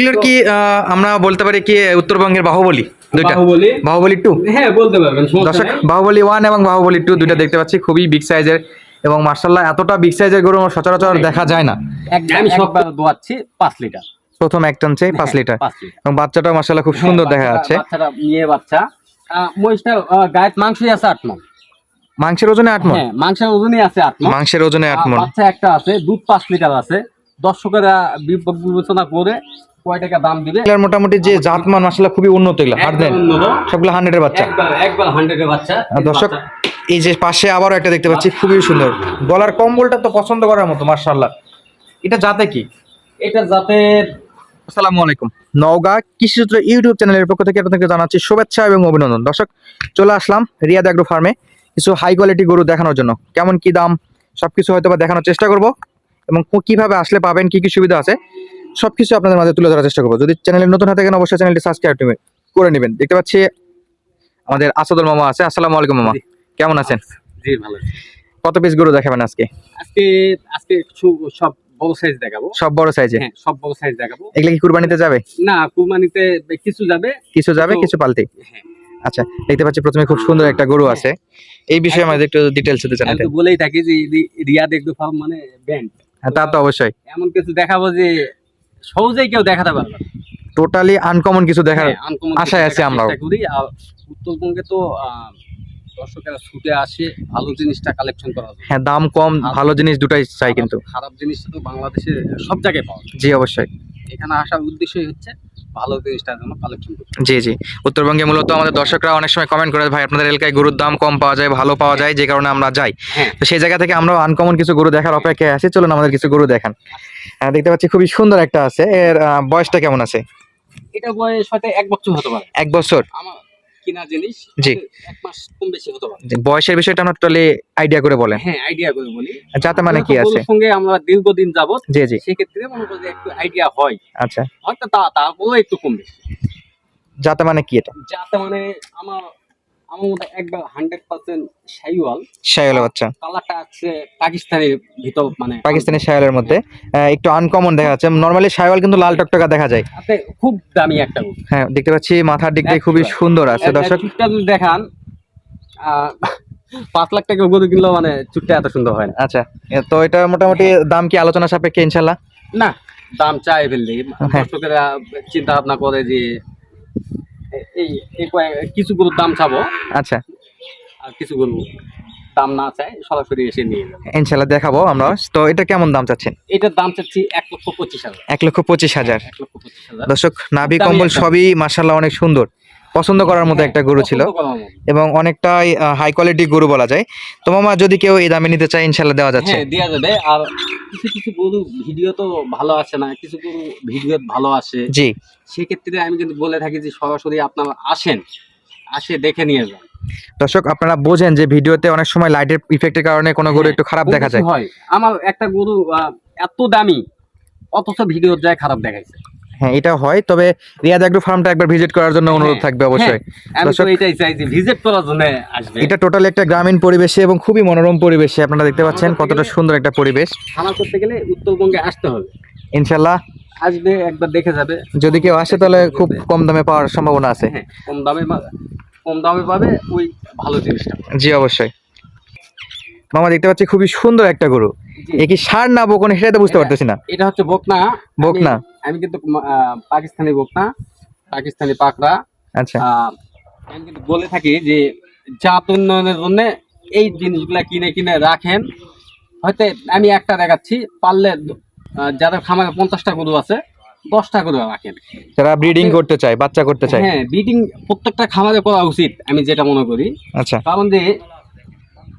এগুলোর কি আমরা বলতে পারি কি উত্তরবঙ্গের বাহুবলী দুইটা? বাহুবলী? বাহুবলি টু হ্যাঁ বলতে পারবেন দর্শক বাহুবলী ওয়ান এবং বাহুবলী টু দুইটা দেখতে পাচ্ছি খুবই বিগ সাইজের এবং মার্শাল্লাহ এতটা বিগ সাইজের গরু সচরাচর দেখা যায় না। আমি সববার দোয়াচ্ছি পাঁচ লিটার। প্রথম এক পাঁচ লিটার। পাঁচ লিটার। এবং বাচ্চাটা মার্শাল্লাহ খুব সুন্দর দেখা হ্যাঁ, যাচ্ছে। বাচ্চাটা মেয়ে বাচ্চা। আহ, মহিষটার গায়ের মাংসই আছে আট মন মাংসের ওজনে আট মন হ্যাঁ মাংসের ওজনই আছে আট মন মাংসের ওজনে আট মন বাচ্চা একটা আছে দুধ পাঁচ লিটার আছে। দর্শকেরা বিবেচনা করে কয় টাকা দাম দিবে? এগুলার মোটামুটি যে জাতমান খুবই উন্নত এগুলো হাট দেন একবার সবগুলো হান্ড্রেডের বাচ্চা। একবার একবার হান্ড্রেডের বাচ্চা। দর্শক এই যে পাশে আবারও একটা দেখতে পাচ্ছি খুবই সুন্দর। গলার কম্বলটা তো পছন্দ করার মতো মার্শাল্লাহ এটা জাতে কি? এটা জাতের আসসালামু আলাইকুম। নওগাঁ কৃষিসূত্র ইউটিউব চ্যানেলের পক্ষ থেকে আপনাদেরকে জানাচ্ছি শুভেচ্ছা এবং অভিনন্দন। দর্শক চলে আসলাম রিয়াদ অ্যাগ্রো ফার্মে কিছু হাই কোয়ালিটি গরু দেখানোর জন্য। কেমন কি দাম সবকিছু হয়তো বা দেখানোর চেষ্টা করব। এবং কীভাবে আসলে পাবেন কি কি সুবিধা আছে। সবকিছু আপনাদের মাঝে তুলে ধরার চেষ্টা করব। যদি চ্যানেলে নতুন হয়ে থাকেন অবশ্যই চ্যানেলটি সাবস্ক্রাইব করে নেবেন। দেখতে পাচ্ছি আমাদের আসাদুল মামা আছে। আসসালামু আলাইকুম মামা। কেমন আছেন? জি ভালো কত পিস গরু দেখাবেন আজকে? আজকে আজকে কিছু সব বড় সাইজ দেখাবো। সব বড় সাইজে হ্যাঁ সব বড় সাইজ দেখাবো। এগুলো কি কুরবানিতে যাবে? না কুরবানিতে কিছু যাবে। কিছু যাবে কিছু পাল্টে হ্যাঁ। আচ্ছা দেখতে পাচ্ছি প্রথমে খুব সুন্দর একটা গরু আছে। এই বিষয়ে আমাদের একটু ডিটেলস দিতে আমি জানাতে তো বলেই থাকি যে রিয়াদ একটু ফার্ম মানে ব্যান্ড হ্যাঁ তা তো অবশ্যই। এমন কিছু দেখাবো যে সহজেই কেউ দেখাতে পারবে। টোটালি আনকমন কিছু দেখার হ্যাঁ, আশায় আছে আমরা উত্তরবঙ্গে তো দর্শকেরা ছুটে আসে ভালো জিনিসটা কালেকশন করা হ্যাঁ দাম কম ভালো জিনিস দুটাই চাই কিন্তু। খারাপ জিনিসটা তো বাংলাদেশে সব জায়গায় পাওয়া যায়। জি অবশ্যই। এখানে আসার উদ্দেশ্যই হচ্ছে ভালো জিনিসটার জন্য কালেকশন জি জি। উত্তরবঙ্গে মূলত আমাদের দর্শকরা অনেক সময় কমেন্ট করে ভাই আপনাদের এলাকায় গরুর দাম কম পাওয়া যায় ভালো পাওয়া যায় যে কারণে আমরা যাই। হ্যাঁ। তো সেই জায়গা থেকে আমরা আনকমন কিছু গরু দেখার অপেক্ষায় আছি। চলুন আমাদের কিছু গরু দেখান। দেখতে পাচ্ছি খুবই সুন্দর একটা আছে। এর বয়সটা কেমন আছে? এটা বয়স হয়তো এক বছর হতে পারে। এক বছর? আমার কিনা জিনিস জি। এক মাস কম বেশি হতে পারে। বয়সের বিষয়টা আমরা টোটালি আইডিয়া করে বলেন। হ্যাঁ আইডিয়া করে বলি। যাতে মানে কি আছে? সঙ্গে আমরা দীর্ঘদিন যাবত জি জি। সেক্ষেত্রে মনে করি একটু আইডিয়া হয়। আচ্ছা। হয়তো তা তারপরেও একটু কম বেশি। যাতে মানে কি এটা? যাতে মানে আমার আমার মধ্যে একবার হান্ড্রেড পার্সেন্ট শাইওয়াল বাচ্চা। কালারটা আছে পাকিস্তানের ভিতর মানে পাকিস্তানি শায়ালের মধ্যে। একটু আনকমন দেখা যাচ্ছে। নর্মালি শায়াল কিন্তু লাল টকটকা দেখা যায়। তাতে খুব দামি একটা হ্যাঁ দেখতে পাচ্ছি মাথার দিক দিয়ে খুবই সুন্দর আছে দর্শক। যদি দেখান পাঁচ লাখ টাকা গরু কিনলেও মানে চুটটা এত সুন্দর হয় না। আচ্ছা তো এটা মোটামুটি দাম কি আলোচনা সাপেক্ষে ইনশাল্লাহ? না দাম চাই ফেললে। হ্যাঁ। দর্শকেরা চিন্তা ভাবনা করে যে এই এই কিছু গরুর দাম চাবো আচ্ছা। আর কিছু গরু দাম না চাই সরাসরি এসে নিয়ে যাবে। ইনশাল্লাহ দেখাবো আমরা। তো এটা কেমন দাম চাচ্ছেন? এটার দাম চাচ্ছি এক লক্ষ পঁচিশ হাজার। এক লক্ষ পঁচিশ হাজার। দর্শক নাভি কম্বল সবই মার্শাল্লাহ অনেক সুন্দর। পছন্দ করার মতো একটা গরু ছিল। এবং অনেকটাই হাই কোয়ালিটি গরু বলা যায়। তো মামা যদি কেউ এই দামে নিতে চায় ইনশাল্লাহ দেওয়া যাচ্ছে। হ্যাঁ দেওয়া যাবে। আর কিছু কিছু গরু ভিডিও তো ভালো আসে না কিছু গরু ভিডিও ভালো আসে। জি। সেক্ষেত্রে আমি কিন্তু বলে থাকি যে সরাসরি আপনারা আসেন আসে দেখে নিয়ে যান। দর্শক আপনারা বোঝেন যে ভিডিওতে অনেক সময় লাইটের ইফেক্টের কারণে কোনো গরু হ্যাঁ, একটু খারাপ দেখা যায়। হয়। আমার একটা গরু এত দামি অথচ ভিডিওর জায়গায় খারাপ দেখাইছে। হ্যাঁ এটা হয়। তবে রিয়াদ অ্যাগ্রো ফার্মটা একবার ভিজিট করার জন্য অনুরোধ হ্যাঁ, থাকবে অবশ্যই। হ্যাঁ, আমি তো এটাই চাই যে ভিজিট করার জন্য আসবে। এটা টোটালি একটা গ্রামীণ পরিবেশে এবং খুবই মনোরম পরিবেশে আপনারা দেখতে পাচ্ছেন কতটা সুন্দর একটা পরিবেশ। খামার করতে গেলে উত্তরবঙ্গে আসতে হবে। ইনশাআল্লাহ আসবে একবার দেখে যাবে। যদি কেউ আসে তাহলে খুব কম দামে পাওয়ার সম্ভাবনা আছে। হ্যাঁ কম দামে কম দামে পাবে ওই ভালো জিনিসটা। জি অবশ্যই। মামা দেখতে পাচ্ছি খুবই সুন্দর একটা গরু। জি। এ কি সার না বকনে সেটা তো বুঝতে পারতেছি না। এটা হচ্ছে বকনা। বকনা। আমি- আমি কিন্তু পাকিস্তানি বকনা পাকিস্তানি পাকড়া। আচ্ছা। আমি কিন্তু বলে থাকি যে জাত উন্নয়নের জন্য এই জিনিসগুলা কিনে কিনে রাখেন। হয়তো আমি একটা দেখাচ্ছি পারলে যাদের খামারে পঞ্চাশটা গরু আছে দশটা গরু রাখেন। যারা ব্রিডিং করতে চায় বাচ্চা করতে চায়। হ্যাঁ ব্রিডিং প্রত্যেকটা খামারে করা উচিত আমি যেটা মনে করি। আচ্ছা। কারণ যে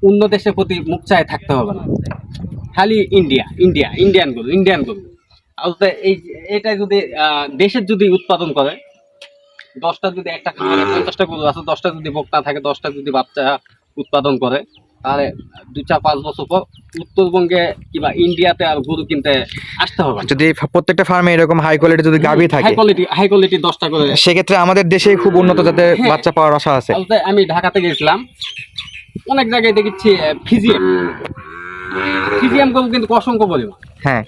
অন্য দেশের প্রতি মুখ চায় থাকতে হবে না। খালি ইন্ডিয়া ইন্ডিয়া ইন্ডিয়ান গরু ইন্ডিয়ান গরু আর এই এটা যদি দেশের যদি উৎপাদন করে দশটা যদি একটা খামারে পঞ্চাশটা গরু আছে দশটা যদি বক্তা থাকে দশটা যদি বাচ্চা উৎপাদন করে তাহলে দু চার পাঁচ বছর পর উত্তরবঙ্গে কিংবা ইন্ডিয়াতে আর গরু কিনতে আসতে হবে যদি প্রত্যেকটা ফার্মে এরকম হাই কোয়ালিটি যদি গাভী হাই থাকে কোয়ালিটি হাই কোয়ালিটি দশটা করে। সেক্ষেত্রে আমাদের দেশে খুব উন্নত জাতের হ্যাঁ। বাচ্চা পাওয়ার আশা আছে। বলতে আমি ঢাকাতে গেছিলাম। অনেক জায়গায় দেখেছি ফিজিয়াম। ফিজিয়াম গরু কিন্তু অসংখ্য পরিমাণ। হ্যাঁ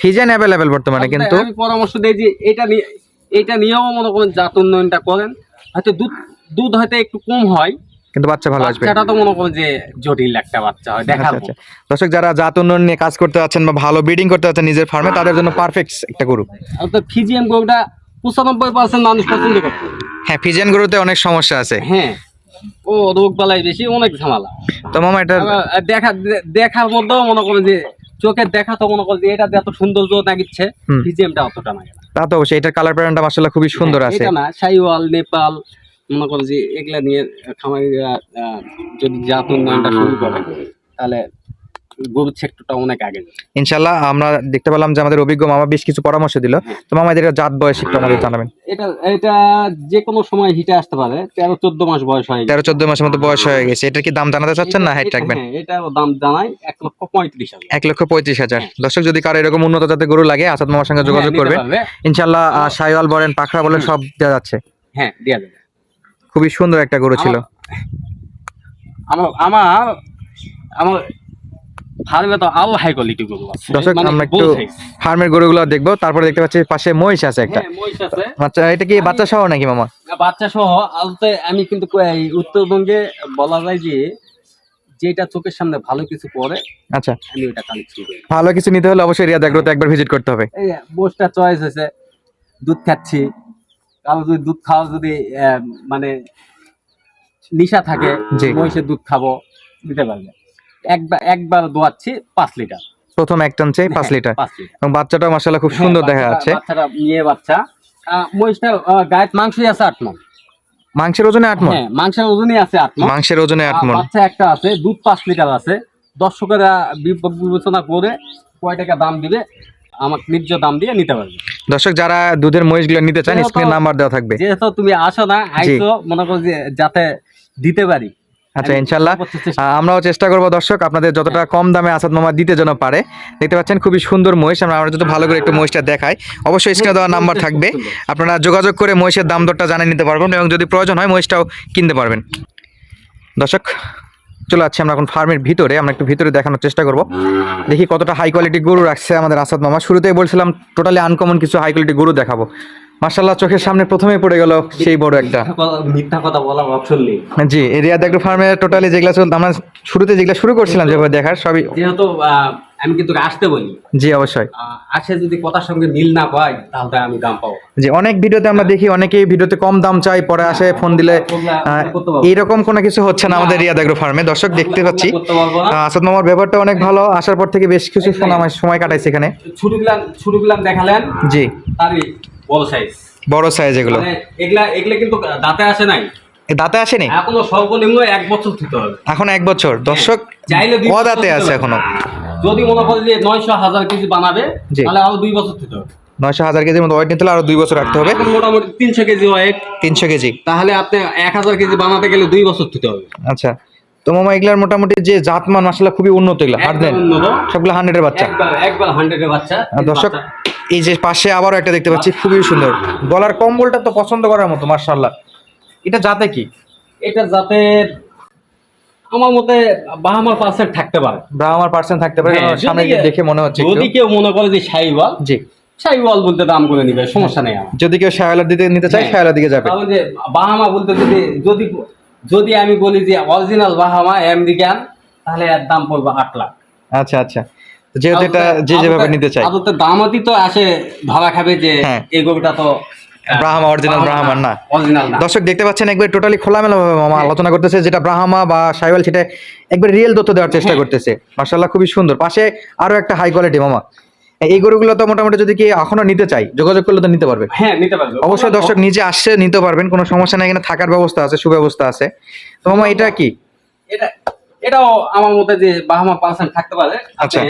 ফিজেন অ্যাভেলেবেল বর্তমানে কিন্তু। আমি পরামর্শ দেই যে এটা নিয়ে এটা নিয়েও মনে করেন জাত উন্নয়নটা করেন। হয়তো দুধ দুধ হয়তো একটু কম হয়। কিন্তু বাচ্চা ভালো আসবে। বাচ্চাটা তো মনে করেন যে জটিল একটা বাচ্চা হয় দেখা দেখাবো আচ্ছা। দর্শক যারা জাত উন্নয়ন নিয়ে কাজ করতে যাচ্ছেন বা ভালো ব্রিডিং করতে যাচ্ছেন নিজের ফার্মে তাদের জন্য পারফেক্ট একটা গরু। আর তো ফিজিয়াম গরুটা পঁচানব্বই পার্সেন্ট মানুষ পছন্দ করে হ্যাঁ ফিজিয়ান গরুতে অনেক সমস্যা আছে। হ্যাঁ। ও রোগ বালাই বেশি অনেক ঝামেলা। তো মামা এটা দেখা দেখার মধ্যেও মনে করে যে চোখের দেখা তো মনে করেন যে এটা এত সৌন্দর্য নাগিচ্ছে হুম। অতটা না তা তো অবশ্যই এটার কালার প্যাটার্নটা মাসাল্লাহ খুবই সুন্দর হ্যাঁ, আছে। এটা না সাইওয়াল নেপাল মনে করেন যে এগুলা নিয়ে খামারিরা যদি জাত উন্নয়নটা শুরু করে তাহলে গরুর সেক্টরটা অনেক আগে ইনশাল্লাহ আমরা দেখতে পেলাম যে আমাদের অভিজ্ঞ মামা বেশ কিছু পরামর্শ দিল। তো মামা এদের জাত বয়স একটু আমাদের জানাবেন। এটা এটা যে কোনো সময় হিটে আসতে পারে। তেরো চোদ্দ মাস বয়স হয় তেরো চোদ্দ মাসের মতো বয়স হয়ে গেছে। এটার কি দাম জানাতে চাচ্ছেন না? হাইট রাখবেন। এটার দাম জানাই এক লক্ষ পঁয়ত্রিশ হাজার। এক লক্ষ পঁয়ত্রিশ হাজার। দর্শক যদি কারও এরকম উন্নত জাতের গরু লাগে আসাদ মামার সঙ্গে যোগাযোগ হ্যাঁ, করবে। ইনশাল্লাহ সাইওয়াল বলেন পাখরা বলেন সব দেওয়া যাচ্ছে। হ্যাঁ দেওয়া যাবে। খুবই সুন্দর একটা গরু ছিল। আমার আমার আমার ফার্মে তো হাই কোয়ালিটি গরু আছে। দর্শক মানে আমরা একটু ফার্মের গরুগুলো দেখব। তারপরে দেখতে পাচ্ছি পাশে মহিষ আছে একটা। হ্যাঁ মহিষ আছে। বাচ্চা এটা কি বাচ্চা সহ নাকি মামা? বাচ্চা সহ আলতে আমি কিন্তু উত্তরবঙ্গে বলা যায় যে যেটা চোখের সামনে ভালো কিছু পড়ে আচ্ছা। আমি ওটা কালেকশন করি। ভালো কিছু নিতে হলে অবশ্যই রিয়া দেখতে একবার ভিজিট করতে হবে। এই বোসটা চয়েস হয়েছে দুধ খাচ্ছি। কারও যদি দুধ খাওয়া যদি মানে নিশা থাকে। মহিষের দুধ খাব দিতে পারবে। একবার একবার দোয়াচ্ছি পাঁচ লিটার। প্রথম এক টানছে পাঁচ হ্যাঁ, লিটার। পাঁচ লিটার। এবং বাচ্চাটা মাসাল্লাহ খুব সুন্দর হ্যাঁ, দেখা যাচ্ছে। বাচ্চাটা বাচ্চা। মহিষটা গায়ের মাংসই আছে আট মন মাংসের ওজনে আট মন হ্যাঁ মাংসের ওজনই আছে আট মন মাংসের ওজনে আট মন বাচ্চা একটা আছে দুধ পাঁচ লিটার আছে। দর্শকেরা বিবেচনা করে কয় টাকা দাম দিবে আমাকে নির্য দাম দিয়ে নিতে পারবে। দর্শক যারা দুধের মহিষগুলো নিতে চান স্ক্রিন নাম্বার দেওয়া থাকবে। যেহেতু তুমি আসো না আইসো মনে করো যে যাতে দিতে পারি। আচ্ছা ইনশাল্লাহ। আমরাও চেষ্টা করব দর্শক আপনাদের যতটা কম দামে আসাদ মামা দিতে যেন পারে। দেখতে পাচ্ছেন খুবই সুন্দর মহিষ। আমরা আমরা যদি ভালো করে একটু মহিষটা দেখাই অবশ্যই স্ক্রিনে দেওয়া নাম্বার থাকবে। আপনারা যোগাযোগ করে মহিষের দাম দরটা জানিয়ে নিতে পারবেন এবং যদি প্রয়োজন হয় মহিষটাও কিনতে পারবেন। দর্শক চলে যাচ্ছি আমরা এখন ফার্মের ভিতরে। আমরা একটু ভিতরে দেখানোর চেষ্টা করব। দেখি কতটা হাই কোয়ালিটি গরু রাখছে আমাদের আসাদ মামা। শুরুতেই বলছিলাম টোটালি আনকমন কিছু হাই কোয়ালিটি গরু দেখাবো। মার্শাল্লাহ চোখের সামনে প্রথমেই পড়ে গেল সেই বড় একটা। মিথ্যা কথা- কথা অপশন নেই জি এরিয়া দেখো ফার্মে টোটালি যেগুলো চল আমরা শুরুতে যেগুলা শুরু করছিলাম যেভাবে দেখার সবই যেহেতু আমি কিন্তু আসতে বলি। জি অবশ্যই। আসে যদি কথার সঙ্গে মিল না পাই তাহলে আমি দাম পাবো। জি অনেক ভিডিওতে আমরা দেখি অনেকেই ভিডিওতে কম দাম চাই পরে আসে ফোন দিলে এইরকম কোনো কিছু হচ্ছে না আমাদের রিয়াদ এগ্রো ফার্মে। দর্শক দেখতে পাচ্ছি। আসাদ মামার ব্যাপারটা অনেক ভালো। আসার পর থেকে বেশ কিছু ফোন আমার সময় কাটাইছে এখানে। ছুটি গুলাম ছুটি গুলাম দেখালেন। জি। তারই বড় সাইজ বড় সাইজ এগুলো। মানে এগুলা এগুলা কিন্তু দাঁতে আসে নাই। দাঁতে আসেনি? এখনও সর্বনিম্ন এক বছর দিতে হবে। এখন এক বছর। দর্শক চাইলে দাঁতে আছে এখনও। যদি মনে করে যে নয়শো হাজার কেজি বানাবে তাহলে আরও দুই বছর দিতে হবে। নয়শো হাজার কেজির মতো ওয়েট নিতে হলে আরও দুই বছর রাখতে হবে। মোটামুটি তিনশো কেজি ওয়েট তিনশো কেজি। তাহলে আপনি এক হাজার কেজি বানাতে গেলে দুই বছর দিতে হবে। আচ্ছা। তো মামা এগুলার মোটামুটি যে জাতমান আসলে খুবই উন্নত এগুলো উন্নত, সবগুলো হান্ড্রেডের বাচ্চা। একবার একবার হান্ড্রেডের বাচ্চা। দর্শক এই যে পাশে আবারও একটা দেখতে পাচ্ছি খুবই সুন্দর। গলার কম্বলটা তো পছন্দ করার মতো মার্শাল্লাহ এটা জাতে কি? এটা যাতে আমার মতে বাহামার পার্সেন্ট থাকতে পারে। ব্রাহ্মার পার্সেন্ট থাকতে পারে হ্যাঁ, সামনে দেখে মনে হচ্ছে যদি কেউ মনে করে যে শাহিওয়াল জি। শাহিওয়াল বলতে দাম করে নিবে সমস্যা নেই যদি কেউ শায়ালার দিতে নিতে চায় হ্যাঁ। শায়ালার দিকে যাবে। যে বাহামা বলতে যদি যদি যদি আমি বলি যে অরিজিনাল বাহামা আমেরিকান তাহলে এর দাম পড়বে আট লাখ। আচ্ছা আচ্ছা। যেহেতু এটা যে যেভাবে নিতে চায় আদতে দামতি তো আসে ধরা খাবে যে হ্যাঁ। এই গরুটা তো ব্রাহ্মা অরিজিনাল ব্রাহ্মার না। দর্শক দেখতে পাচ্ছেন একবার টোটালি খোলামেলা ভাবে মামা আলোচনা করতেছে যেটা ব্রাহ্মা বা সাইওয়াল সেটা একবার রিয়েল তথ্য দেওয়ার চেষ্টা হ্যাঁ। করতেছে। মার্শাল্লাহ খুবই সুন্দর। পাশে আরও একটা হাই কোয়ালিটি মামা। এই গরুগুলো তো মোটামুটি যদি কি এখনও নিতে চাই যোগাযোগ করলে তো নিতে পারবে। হ্যাঁ নিতে পারবে। অবশ্যই দর্শক নিজে আসছে নিতে পারবেন। কোনো সমস্যা নাই এখানে থাকার ব্যবস্থা আছে সুব্যবস্থা আছে। তো মামা এটা কি? এটা এটাও আমার মতে যে বাহামা পার্সেন্ট থাকতে পারে। আচ্ছা।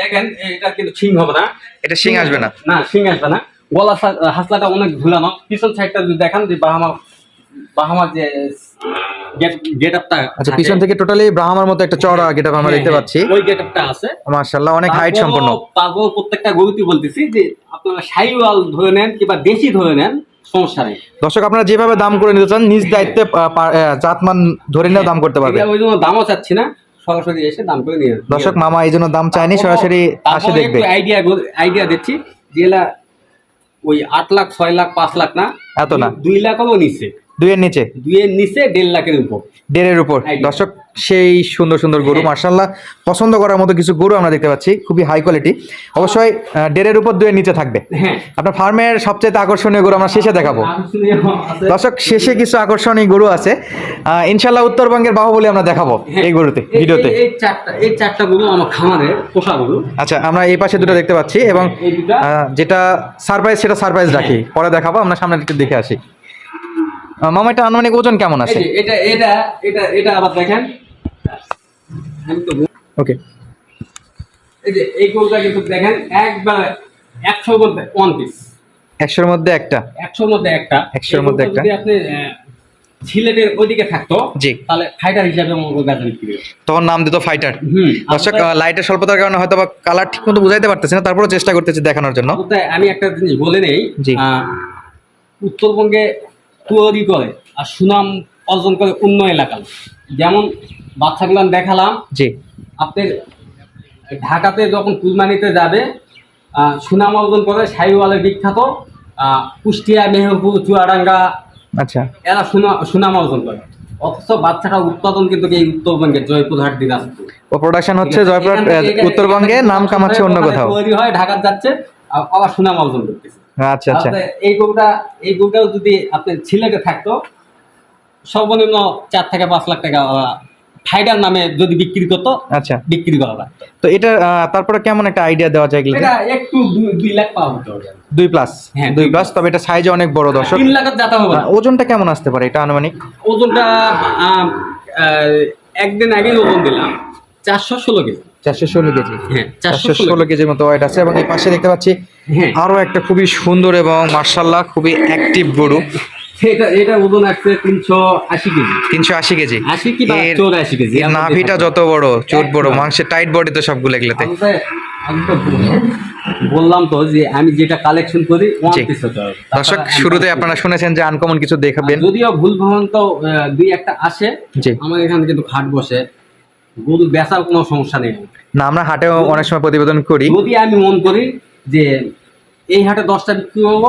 দেখেন এটা কিন্তু শিং হবে না। এটা শিং আসবে না। না শিং আসবে না। গলা হাসলাটা অনেক ঝুলানো। পিছন সাইডটা যদি দেখান যে বাহামা বাহামার যে আচ্ছা পিছন থেকে টোটালি ব্রাহ্মার মতো একটা চড়া গেট আমরা দেখতে পাচ্ছি। ওই গেট আছে। মার্শাল্লাহ অনেক হাইট সম্পন্ন তারপর প্রত্যেকটা গরুতে বলতেছি যে আপনারা সাইওয়াল ধরে নেন কিংবা দেশি ধরে নেন সমস্যা নেই। দর্শক আপনারা যেভাবে দাম করে নিতে চান নিজ দায়িত্বে জাতমান ধরে নিয়েও দাম করতে পারবেন। এটা ওই জন্য দামও চাচ্ছি না। সরাসরি এসে দাম করে নিয়ে দর্শক মামা এই জন্য দাম চায়নি সরাসরি আসে দেখবে। আইডিয়া আইডিয়া দিচ্ছি যেগুলা ওই আট লাখ ছয় লাখ পাঁচ লাখ না এত না। দুই লাখও নিচ্ছে। দুইয়ের নিচে? দুইয়ের নিচে দেড় লাখের উপর। দেড়ের উপর। দর্শক সেই সুন্দর সুন্দর গরু হ্যাঁ। মার্শাল্লাহ পছন্দ করার মতো কিছু গরু আমরা দেখতে পাচ্ছি। খুবই হাই কোয়ালিটি অবশ্যই দেড়ের উপর দুইয়ের নিচে থাকবে। হ্যাঁ। আপনার ফার্মের সবচেয়ে আকর্ষণীয় গরু আমরা শেষে দেখাবো। দর্শক শেষে কিছু আকর্ষণীয় গরু আছে। ইনশাল্লাহ উত্তরবঙ্গের বাহুবলী আমরা দেখাবো হ্যাঁ। এই গরুতে ভিডিওতে। এই- এই চারটা এই চারটা গরু আমার খামারে পোষা গরু। আচ্ছা আমরা এই পাশে দুটো দেখতে পাচ্ছি এবং যেটা সারপ্রাইজ সেটা সারপ্রাইজ রাখি। পরে দেখাবো আমরা সামনে দেখে আসি। মামা এটা আনুমানিক ওজন কেমন আছে এটা এটা এটা এটা আবার দেখেন ওকে এই যে এই গরুটা কিন্তু দেখেন একবার একশোর মধ্যে ওয়ান পিস একশোর মধ্যে একটা একশোর মধ্যে একটা একশোর মধ্যে একটা। যদি আপনি সিলেটের ওইদিকে থাকতো জি। তাহলে ফাইটার হিসাবে বেচা বিক্রি। তখন নাম দিত ফাইটার দর্শক লাইটের স্বল্পতার কারণে হয়তো বা কালার ঠিক মতো বুঝাইতে পারতেছি না তারপরে চেষ্টা করতেছি দেখানোর জন্য আমি একটা জিনিস বলে নেই জি। উত্তরবঙ্গে তৈরি করে আর সুনাম অর্জন করে অন্য এলাকা যেমন বাচ্চাগুলো দেখালাম জি। আপনার ঢাকাতে যখন কুরবানিতে যাবে সুনাম অর্জন করে সাইওয়ালের বিখ্যাত কুষ্টিয়া মেহেরপুর চুয়াডাঙ্গা আচ্ছা। এরা সুনা- সুনাম অর্জন করে। অথচ বাচ্চাটা উৎপাদন কিন্তু এই উত্তরবঙ্গের জয়পুরহাট দিনাজপুর। প্রোডাকশন হচ্ছে জয়পুর উত্তরবঙ্গে নাম কামাচ্ছে অন্য কোথাও। তৈরি হয় ঢাকা যাচ্ছে আবার সুনাম অর্জন করতেছে। আচ্ছা আচ্ছা। এই গরুটা এই গরুটাও যদি আপনার ছিলেটে থাকতো সর্বনিম্ন চার থেকে পাঁচ লাখ টাকা ফাইডার নামে যদি বিক্রি করতো আচ্ছা। বিক্রি করা লাগতো। তো এটা তারপরে কেমন একটা আইডিয়া দেওয়া যায় এটা একটু দুই- লাখ পাওয়া হতে দুই প্লাস হ্যাঁ, দুই প্লাস তবে এটা সাইজে অনেক বড় দর্শক। তিন লাখের যাতে হবে ওজনটা কেমন আসতে পারে এটা আনুমানিক? ওজনটা একদিন আগেই ওজন দিলাম চারশো ষোলো কেজি। চারশো ষোলো কেজি। হ্যাঁ চারশো ষোলো কেজির মতো ওয়েট আছে এবং এই পাশে দেখতে পাচ্ছি হ্যাঁ। আরও একটা খুবই সুন্দর এবং মার্শাল্লাহ খুবই অ্যাক্টিভ গরু। এটা এটা ওজন আসছে তিনশো আশি কেজি। তিনশো আশি কেজি। আশি কি চৌরাশি কেজি? নাভিটা যত বড় চোট বড় মাংসের টাইট বডি তো সবগুলো এগুলোতে। বললাম। তো যে আমি যেটা কালেকশন করি দর্শক শুরুতে আপনারা শুনেছেন যে আনকমন কিছু দেখাবেন। যদিও ভুল ভ্রান্ত দুই একটা আসে আমার এখানে কিন্তু খাট বসে। গরু বেচার কোনো সমস্যা নেই। না আমরা হাটেও অনেক সময় প্রতিবেদন করি। যদি আমি মন করি যে এই হাটে দশটা বিক্রি করব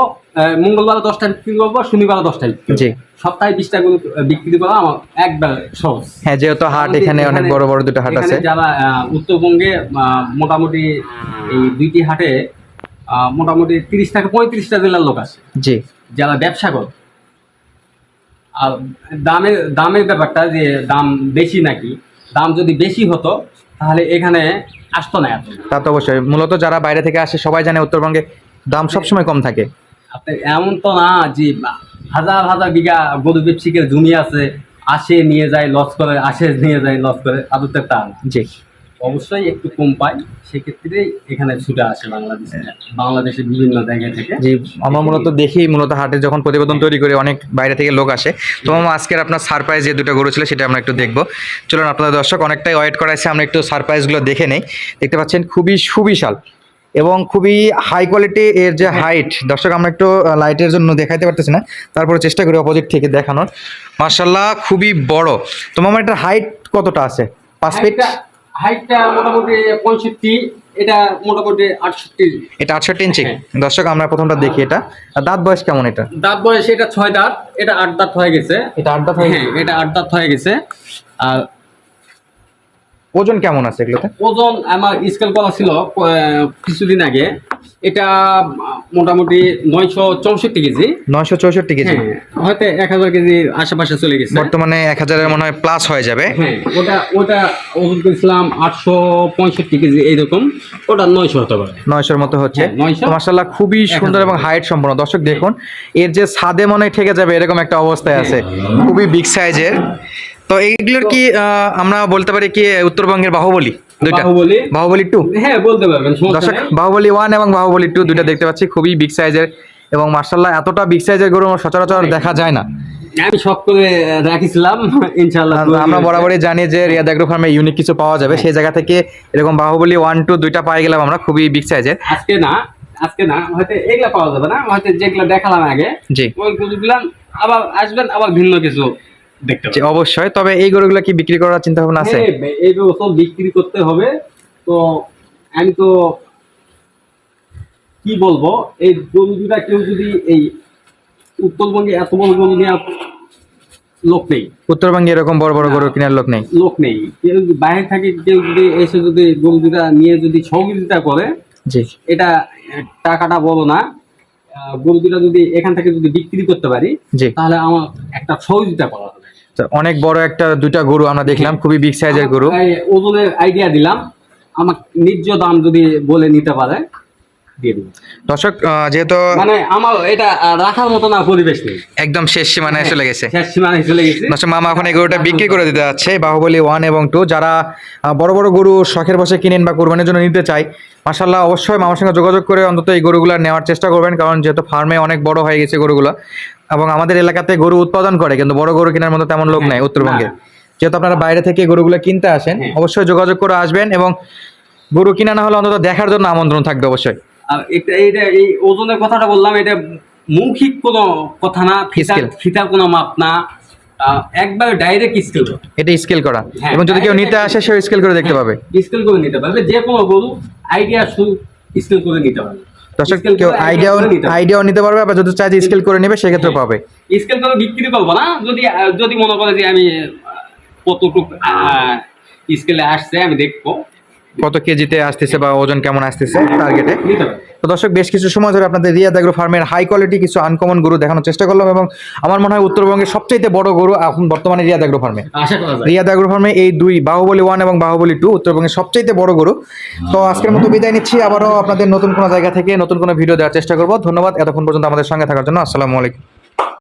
মঙ্গলবার দশটা বিক্রি করব শনিবার দশটা বিক্রি। জি। সপ্তাহে বিশটা গরু বিক্রি করা আমার একবার সহজ। হ্যাঁ যেহেতু হাট এখানে অনেক বড় বড় দুটো হাট আছে। যারা উত্তরবঙ্গে মোটামুটি এই দুইটি হাটে মোটামুটি তিরিশ থেকে পঁয়ত্রিশটা জেলার লোক আছে। জি। যারা ব্যবসা করে। আর দামের দামের ব্যাপারটা যে দাম বেশি নাকি দাম যদি বেশি হতো তাহলে এখানে আসতো না এত। তা তো অবশ্যই। মূলত যারা বাইরে থেকে আসে সবাই জানে উত্তরবঙ্গে দাম সবসময় কম থাকে। আপনি এমন তো না যে হাজার হাজার বিঘা গরু ব্যবসিকের জমি আছে আসে নিয়ে যায় লস করে আসে নিয়ে যায় লস করে। আদতে টান। জি। অবশ্যই একটু কম পাই সেক্ষেত্রে এখানে ছুটে আসে বাংলাদেশে। বাংলাদেশের বিভিন্ন জায়গা থেকে। জি আমরা মূলত দেখি মূলত হাটে যখন প্রতিবেদন তৈরি করি অনেক বাইরে থেকে লোক আসে। তো মামা আজকের আপনার সারপ্রাইজ যে দুটো গরু ছিল সেটা আমরা একটু দেখব। চলুন আপনাদের দর্শক অনেকটাই ওয়েট করাইছে আমরা একটু সারপ্রাইজগুলো দেখে নেই। দেখতে পাচ্ছেন খুবই সুবিশাল এবং খুবই হাই কোয়ালিটি এর যে হাইট দর্শক আমরা একটু লাইটের জন্য দেখাইতে পারতেছি না। তারপরে চেষ্টা করি অপোজিট থেকে দেখানোর। মার্শাল্লাহ খুবই বড়। তো মামা এটার হাইট কতটা আছে? পাঁচ ফিট হাইটটা- মোটামুটি পঁয়ষট্টি এটা মোটামুটি আটষট্টি। এটা আটষট্টি ইঞ্চি। হ্যাঁ। দর্শক আমরা প্রথমটা দেখি এটা। দাঁত বয়স কেমন এটা? দাঁত বয়স এটা ছয় দাঁত এটা আট দাঁত হয়ে গেছে। এটা আট দাঁত গেছে? এটা আট দাঁত হয়ে গেছে। আর ওজন কেমন আছে এগুলোতে? ওজন আমার স্কেল করা ছিল কিছুদিন আগে। এটা মোটামুটি নয়শো চৌষট্টি কেজি। নয়শো চৌষট্টি কেজি। হ্যাঁ হয়তো এক হাজার কেজির আশেপাশে চলে গেছে। বর্তমানে এক হাজারের মনে হয় প্লাস হয়ে যাবে। হ্যাঁ ওটা ওটা ওজন করেছিলাম আটশো পঁয়ষট্টি কেজি এইরকম। ওটা নয়শো হতে পারে। নয়শোর মতো হচ্ছে। হ্যাঁ, 900 তো মার্শাল্লাহ খুবই সুন্দর এবং হাইট সম্পন্ন। দর্শক দেখুন এর যে ছাদে মনে হয় ঠেকে যাবে এরকম একটা অবস্থায় আছে। খুবই বিগ সাইজের তো এইগুলোর কি আহ, আমরা বলতে পারি কি উত্তরবঙ্গের বাহুবলী? দুইটা। বাহুবলী। বাহুবলী টু হ্যাঁ বলতে পারবেন দর্শক বাহুবলী ওয়ান এবং বাহুবলী টু দুইটা দেখতে পাচ্ছি খুবই বিগ সাইজের এবং মার্শাল্লাহ এতটা বিগ সাইজের গরু সচরাচর দেখা যায় না। আমি সব করে রাখিছিলাম ইনশাল্লাহ আমরা বরাবরই জানি যে রিয়াদ অ্যাগ্রো ফার্মে ইউনিক কিছু পাওয়া যাবে। সেই জায়গা থেকে এরকম বাহুবলী ওয়ান টু দুইটা পাই গেলাম আমরা খুবই বিগ সাইজের আজকে না আজকে না হয়তো এগুলা পাওয়া যাবে না হয়তো যেগুলো দেখালাম আগে। জি। আবার আসবেন আবার ভিন্ন কিছু। দেখতে অবশ্যই তবে এই গরুগুলো কি বিক্রি করার চিন্তা ভাবনা আছে? হ্যাঁ, এই বছর বিক্রি করতে হবে। তো আমি তো কি বলব এই গরু দুটা কেউ যদি এই উত্তরবঙ্গে এত বড় গরু নেওয়ার লোক নেই। উত্তরবঙ্গে এরকম বড় বড় গরু কেনার লোক নেই? লোক নেই। কেউ যদি বাইরে থাকে কেউ যদি এসে যদি গরু দুটা নিয়ে যদি সহযোগিতা করে জি। এটা টাকাটা বলো না। আহ, গরু দুটা যদি এখান থেকে যদি বিক্রি করতে পারি জি। তাহলে আমার একটা সহযোগিতা করা অনেক বড় একটা দুইটা গরু আমরা দেখলাম খুবই বিগ সাইজের গরু। ওজনের আইডিয়া দিলাম। আমাকে ন্যায্য দাম যদি বলে নিতে পারে দিয়ে দিব। দর্শক যেহেতু মানে আমার এটা রাখার মতো না পরিবেশ নেই। একদম শেষ সীমানায় চলে গেছে। শেষ সীমানায় চলে গেছে। দর্শক মামা এখন এই গরুটা বিক্রি করে দিতে যাচ্ছে বাহুবলী ওয়ান এবং টু যারা বড় বড় গরু শখের বসে কিনেন বা কোরবানির জন্য নিতে চাই মাসাল্লাহ অবশ্যই মামার সঙ্গে যোগাযোগ করে অন্তত এই গরুগুলো নেওয়ার চেষ্টা করবেন কারণ যেহেতু ফার্মে অনেক বড় হয়ে গেছে গরুগুলো। এবং আমাদের এলাকাতে গরু উৎপাদন করে কিন্তু বড় গরু কেনার মতো তেমন লোক নাই হ্যাঁ, উত্তরবঙ্গে যেহেতু আপনারা বাইরে থেকে গরুগুলো কিনতে আসেন হ্যাঁ। অবশ্যই যোগাযোগ করে আসবেন এবং গরু কিনা না হলে অন্তত দেখার জন্য আমন্ত্রণ থাকবে অবশ্যই। এটা এই ওজনের কথাটা বললাম এটা মৌখিক কোনো কথা না ফিতার কোনো মাপ না। একবারে ডাইরেক্ট স্কেল এটা স্কেল করা। হ্যাঁ, এবং যদি কেউ নিতে আসে সেও স্কেল করে দেখতে পাবে। স্কেল করে নিতে পারবে। যে কোনো গরু আইডিয়া স্কেল করে নিতে পারবে। দর্শক কেউ আইডিয়াও নিতে পারবে। আইডিয়াও নিতে পারবে আবার যদি চাই স্কেল করে নেবে সেক্ষেত্রে হ্যাঁ। পাবে স্কেল করে বিক্রি করব না যদি যদি মনে করে যে আমি কতটুকু স্কেলে আসছে আমি দেখব কত কেজিতে আসতেছে বা ওজন কেমন আসতেছে টার্গেটে তো দর্শক বেশ কিছু সময় ধরে আপনাদের রিয়াদ এগ্রো ফার্মের হাই কোয়ালিটি কিছু আনকমন গরু দেখানোর চেষ্টা করলাম এবং আমার মনে হয় উত্তরবঙ্গের সবচাইতে বড় গরু এখন বর্তমানে রিয়াদ এগ্রো ফার্মে। রিয়াদ এগ্রো ফার্মে এই দুই বাহুবলী ওয়ান এবং বাহুবলী টু উত্তরবঙ্গের সবচাইতে বড় গরু। তো আজকের মতো বিদায় নিচ্ছি। আবারও আপনাদের নতুন কোনো জায়গা থেকে নতুন কোনো ভিডিও দেওয়ার চেষ্টা করব। ধন্যবাদ। এতক্ষণ পর্যন্ত আমাদের সঙ্গে থাকার জন্য। আসসালামু আলাইকুম।